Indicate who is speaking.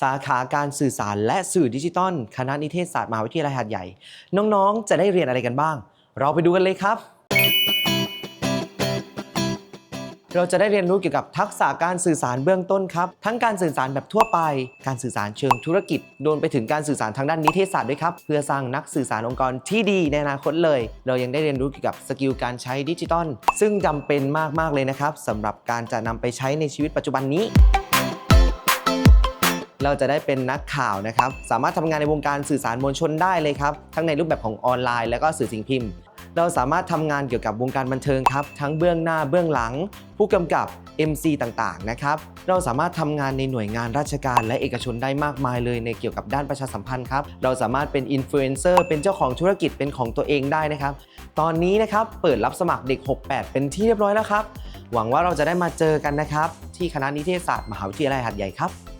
Speaker 1: สาขาการสื่อสารและสื่อดิจิตอลคณะนิเทศศาสตร์มหาวิทยาลัยหาดใหญ่ น้องๆ จะได้เรียนอะไรกันบ้าง เราไปดูกันเลยครับ เราจะได้เรียนรู้เกี่ยวกับทักษะการสื่อสารเบื้องต้นครับ ทั้งการสื่อสารแบบทั่วไป การสื่อสารเชิงธุรกิจรวมไปถึงการสื่อสารทางด้านนิเทศศาสตร์ด้วยครับเพื่อสร้างนักสื่อสารองค์กรที่ดีในอนาคตเลย เรายังได้เรียนรู้เกี่ยวกับสกิลการใช้ดิจิตอลซึ่งจำเป็นมากๆเลยนะครับสำหรับการจะนำไปใช้ในชีวิตปัจจุบันนี้ เราจะได้เป็นนักข่าวนะครับ สามารถทำงานในวงการสื่อสารมวลชนได้เลยครับ ทั้งในรูปแบบของออนไลน์ และก็สื่อสิ่งพิมพ์ เราสามารถทำงานเกี่ยวกับวงการบันเทิงครับ ทั้งเบื้องหน้าเบื้องหลัง ผู้กำกับ MC ต่างๆ นะครับ เราสามารถทำงานในหน่วยงานราชการและเอกชนได้มากมายเลยในเกี่ยวกับด้านประชาสัมพันธ์ครับ เราสามารถเป็นอินฟลูเอนเซอร์ เป็นเจ้าของธุรกิจเป็นของตัวเองได้นะครับ ตอนนี้นะครับเปิดรับสมัครเด็ก 68 เป็นที่เรียบร้อยแล้วครับ หวังว่าเราจะได้มาเจอกันนะครับ ที่คณะนิเทศศาสตร์มหาวิทยาลัยหาดใหญ่ครับ